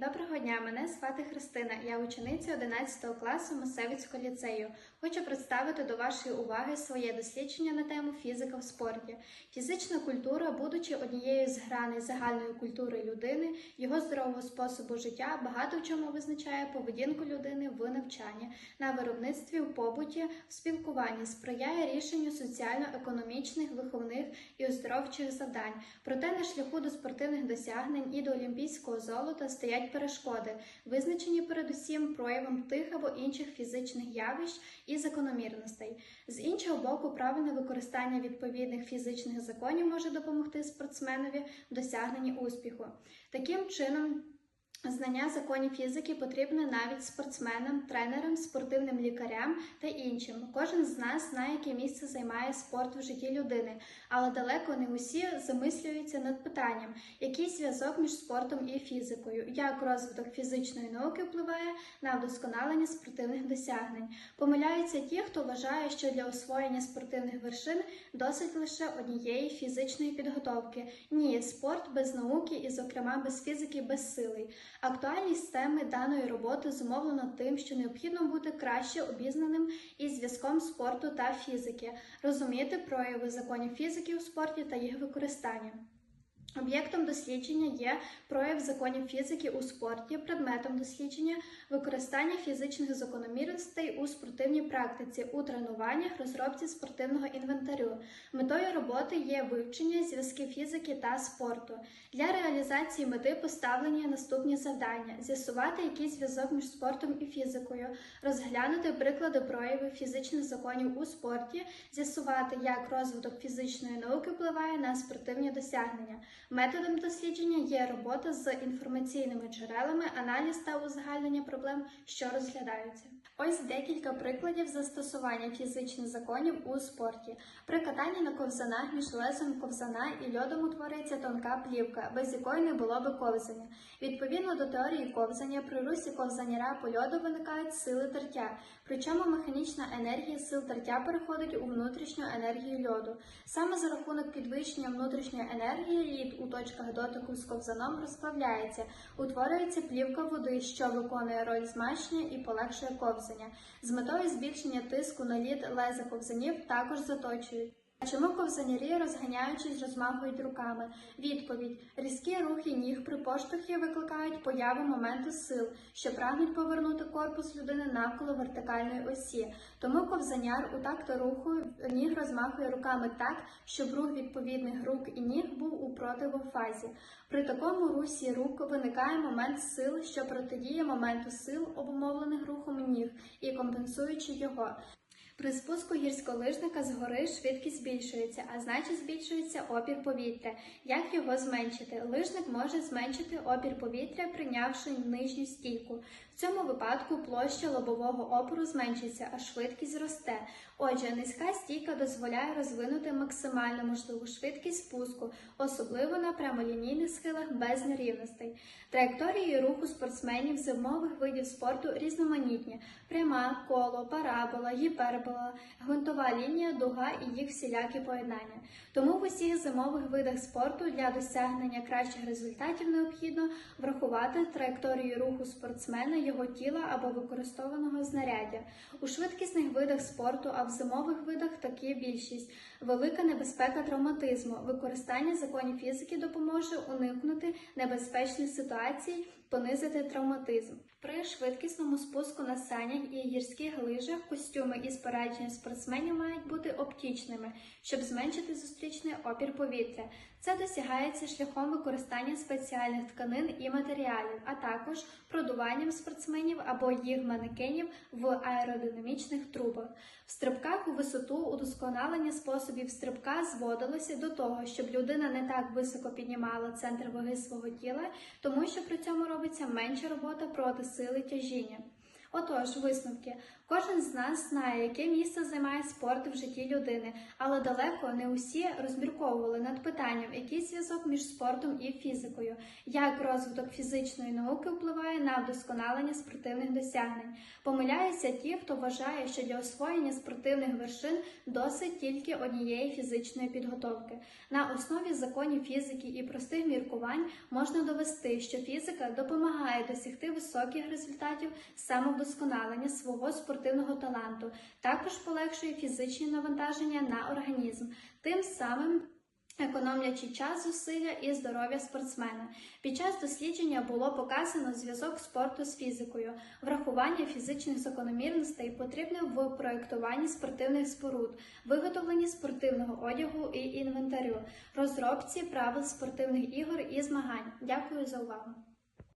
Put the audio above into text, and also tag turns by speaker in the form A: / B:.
A: Доброго дня, мене звати Христина. Я учениця 11 класу Масевицького ліцею. Хочу представити до вашої уваги своє дослідження на тему фізика в спорті. Фізична культура, будучи однією з граней загальної культури людини, його здорового способу життя, багато в чому визначає поведінку людини в навчанні, на виробництві, в побуті, в спілкуванні, сприяє рішенню соціально-економічних, виховних і оздоровчих завдань. Проте на шляху до спортивних досягнень і до олімпійського золота стоять перешкоди, визначені передусім проявом тих або інших фізичних явищ і закономірностей. З іншого боку, правильне використання відповідних фізичних законів може допомогти спортсменові в досягненні успіху. Таким чином. Знання законів фізики потрібне навіть спортсменам, тренерам, спортивним лікарям та іншим. Кожен з нас знає, яке місце займає спорт в житті людини, але далеко не усі замислюються над питанням, який зв'язок між спортом і фізикою, як розвиток фізичної науки впливає на вдосконалення спортивних досягнень. Помиляються ті, хто вважає, що для освоєння спортивних вершин досить лише однієї фізичної підготовки. Ні, спорт без науки і, зокрема, без фізики безсилий. Актуальність теми даної роботи зумовлено тим, що необхідно бути краще обізнаним із зв'язком спорту та фізики, розуміти прояви законів фізики у спорті та їх використання. Об'єктом дослідження є прояв законів фізики у спорті, предметом дослідження використання фізичних закономірностей у спортивній практиці, у тренуваннях, розробці спортивного інвентарю. Метою роботи є вивчення зв'язків фізики та спорту. Для реалізації мети поставлені наступні завдання: з'ясувати, який зв'язок між спортом і фізикою, розглянути приклади проявів фізичних законів у спорті, з'ясувати, як розвиток фізичної науки впливає на спортивні досягнення. Методом дослідження є робота з інформаційними джерелами, аналіз та узагальнення проблем, що розглядаються. Ось декілька прикладів застосування фізичних законів у спорті. При катанні на ковзанах між лезом ковзана і льодом утворюється тонка плівка, без якої не було би ковзання. Відповідно до теорії ковзання, при русі ковзаняра по льоду виникають сили тертя, причому механічна енергія сил тертя переходить у внутрішню енергію льоду. Саме за рахунок підвищення внутрішньої енергії лід у точках дотику з ковзаном розплавляється, утворюється плівка води, що виконує роль змащення і полегшує ковзання. З метою збільшення тиску на лід леза ковзанів також заточують. Чому ковзанярі, розганяючись, розмахують руками? Відповідь: різкі рухи ніг при поштовхі викликають появу моменту сил, що прагнуть повернути корпус людини навколо вертикальної осі. Тому ковзаняр у такту руху ніг розмахує руками так, щоб рух відповідних рук і ніг був у противофазі. При такому русі рук виникає момент сил, що протидіє моменту сил, обумовлених рухом ніг, і компенсуючи його. При спуску гірськолижника з гори швидкість збільшується, а значить збільшується опір повітря. Як його зменшити? Лижник може зменшити опір повітря, прийнявши нижню стійку. В цьому випадку площа лобового опору зменшиться, а швидкість зросте. Отже, низька стійка дозволяє розвинути максимально можливу швидкість спуску, особливо на прямолінійних схилах без нерівностей. Траєкторії руху спортсменів зимових видів спорту різноманітні: пряма, коло, парабола, гіпербола, гвинтова лінія, дуга і їх всілякі поєднання. Тому в усіх зимових видах спорту для досягнення кращих результатів необхідно врахувати траєкторію руху спортсмена, його тіла або використованого знаряддя. У швидкісних видах спорту, а в зимових видах такі більшість. Велика небезпека травматизму. Використання законів фізики допоможе уникнути небезпечних ситуацій, понизити травматизм. При швидкісному спуску на санях і гірських лижах костюми із спорядження спортсменів мають бути оптічними, щоб зменшити зустрічний опір повітря. Це досягається шляхом використання спеціальних тканин і матеріалів, а також продуванням спортсменів або їх манекенів в аеродинамічних трубах. В стрибках у висоту удосконалення способів стрибка зводилося до того, щоб людина не так високо піднімала центр ваги свого тіла, тому що при цьому робиться менша робота проти сили тяжіння. Отож, висновки. Кожен з нас знає, яке місце займає спорт в житті людини, але далеко не усі розмірковували над питанням, який зв'язок між спортом і фізикою, як розвиток фізичної науки впливає на вдосконалення спортивних досягнень. Помиляються ті, хто вважає, що для освоєння спортивних вершин досить тільки однієї фізичної підготовки. На основі законів фізики і простих міркувань можна довести, що фізика допомагає досягти високих результатів самовдосконалення свого спортивного таланту, також полегшує фізичні навантаження на організм, тим самим. Економлячи час, зусилля і здоров'я спортсмена. Під час дослідження було показано зв'язок спорту з фізикою, врахування фізичних закономірностей потрібне в проєктуванні спортивних споруд, виготовленні спортивного одягу і інвентарю, розробці правил спортивних ігор і змагань. Дякую за увагу!